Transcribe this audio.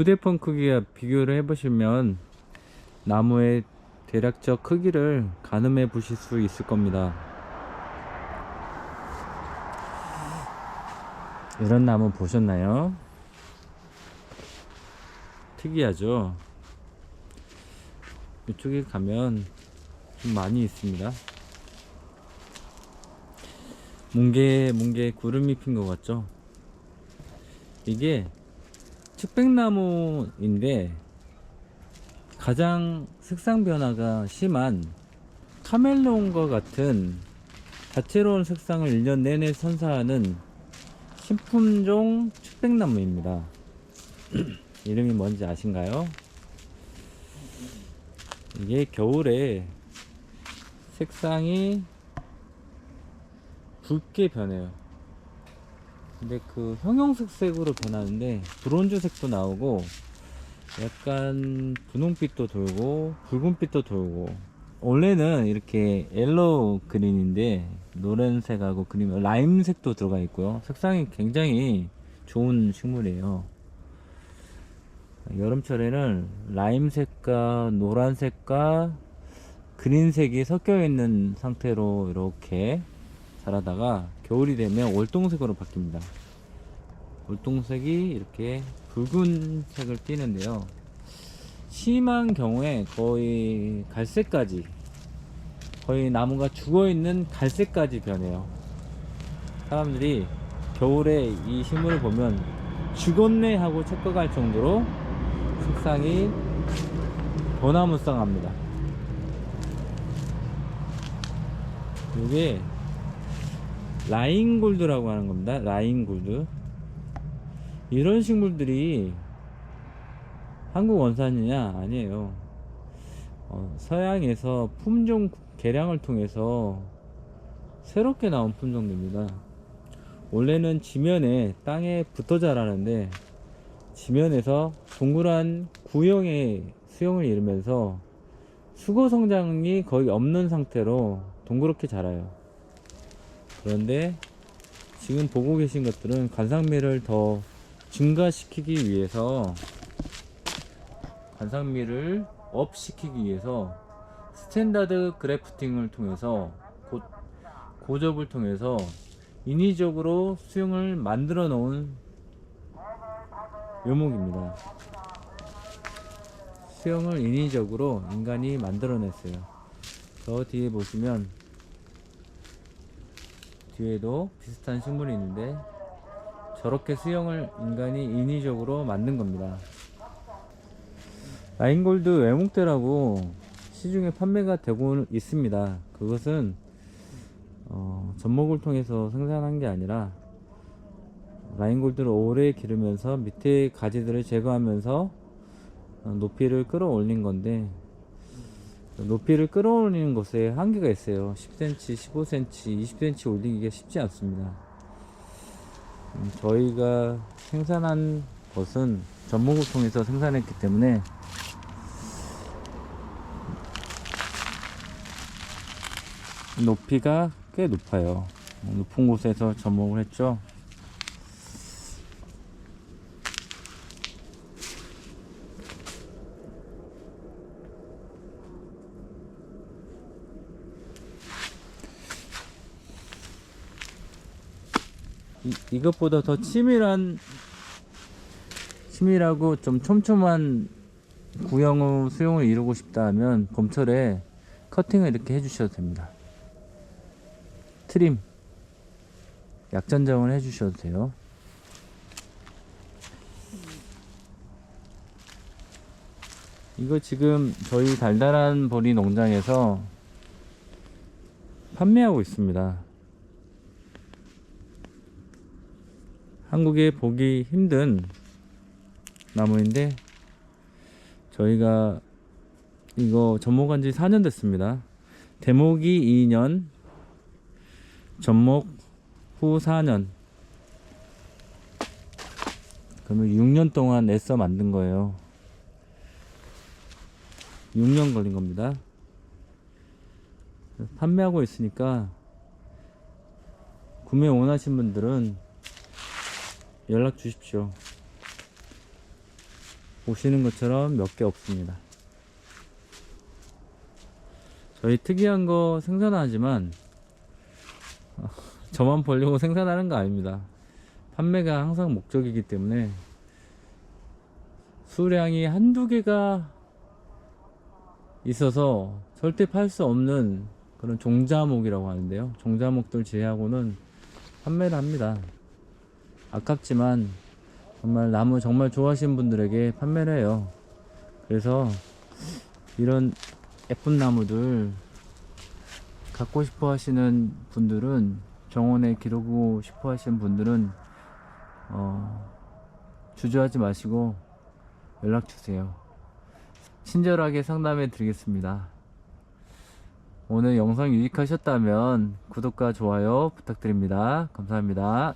휴대폰 크기와 비교를 해보시면 나무의 대략적 크기를 가늠해 보실 수 있을 겁니다. 이런 나무 보셨나요? 특이하죠? 이쪽에 가면 좀 많이 있습니다. 뭉게, 뭉게 구름이 핀 것 같죠? 이게 측백나무인데 가장 색상 변화가 심한 카멜론과 같은 다채로운 색상을 1년 내내 선사하는 신품종 측백나무입니다. 이름이 뭔지 아신가요? 이게 겨울에 색상이 붉게 변해요. 근데 그 형형색색으로 변하는데 브론즈색도 나오고 약간 분홍빛도 돌고 붉은빛도 돌고 원래는 이렇게 옐로우 그린인데 노란색하고 그린 라임색도 들어가 있고요. 색상이 굉장히 좋은 식물이에요. 여름철에는 라임색과 노란색과 그린색이 섞여 있는 상태로 이렇게 자라다가 겨울이 되면 월동색으로 바뀝니다. 월동색이 이렇게 붉은 색을 띠는데요. 심한 경우에 거의 갈색까지 거의 나무가 죽어 있는 갈색까지 변해요. 사람들이 겨울에 이 식물을 보면 죽었네 하고 착각할 정도로 색상이 변화무쌍합니다. 이게 라인 골드라고 하는 겁니다. 라인 골드. 이런 식물들이 한국 원산이냐? 아니에요. 어, 서양에서 품종 개량을 통해서 새롭게 나온 품종입니다. 원래는 지면에 땅에 붙어 자라는데 지면에서 동그란 구형의 수영을 이루면서 수거 성장이 거의 없는 상태로 동그랗게 자라요. 그런데 지금 보고 계신 것들은 관상미를 더 증가시키기 위해서 관상미를 업 시키기 위해서 스탠다드 그래프팅을 통해서 고, 고접을 통해서 인위적으로 수영을 만들어 놓은 묘목입니다. 수영을 인위적으로 인간이 만들어냈어요. 저 뒤에 보시면 뒤에도 비슷한 식물이 있는데 저렇게 수영을 인간이 인위적으로 만든 겁니다. 라인골드 외목대라고 시중에 판매가 되고 있습니다. 그것은 어, 접목을 통해서 생산한 게 아니라 라인골드를 오래 기르면서 밑에 가지들을 제거하면서 어, 높이를 끌어올린 건데 높이를 끌어올리는 것에 한계가 있어요. 10cm, 15cm, 20cm 올리기가 쉽지 않습니다. 음, 저희가 생산한 것은 접목을 통해서 생산했기 때문에 높이가 꽤 높아요. 높은 곳에서 접목을 했죠. 이, 이것보다 더 치밀한 치밀하고 좀 촘촘한 구형의 수용을 이루고 싶다 하면 봄철에 커팅을 이렇게 해주셔도 됩니다. 트림 약전정을 해주셔도 돼요. 이거 지금 저희 달달한 보리 농장에서 판매하고 있습니다. 한국에 보기 힘든 나무인데 저희가 이거 접목한 지 4년 됐습니다. 대목이 2년, 접목 후 4년. 그러면 6년 동안 애써 만든 거예요. 6년 걸린 겁니다. 판매하고 있으니까 구매 원하신 분들은 연락 주십시오. 보시는 것처럼 몇 개 없습니다. 저희 특이한 거 생산하지만 어, 저만 벌려고 생산하는 거 아닙니다. 판매가 항상 목적이기 때문에 수량이 한두 개가 있어서 절대 팔 수 없는 그런 종자목이라고 하는데요. 종자목들 제외하고는 판매를 합니다. 아깝지만 정말 나무 정말 좋아하시는 분들에게 판매를 해요. 그래서 이런 예쁜 나무들 갖고 싶어 하시는 분들은 정원에 기르고 싶어 하시는 분들은 어, 주저하지 마시고 연락 주세요. 친절하게 상담해 드리겠습니다. 오늘 영상 유익하셨다면 구독과 좋아요 부탁드립니다. 감사합니다.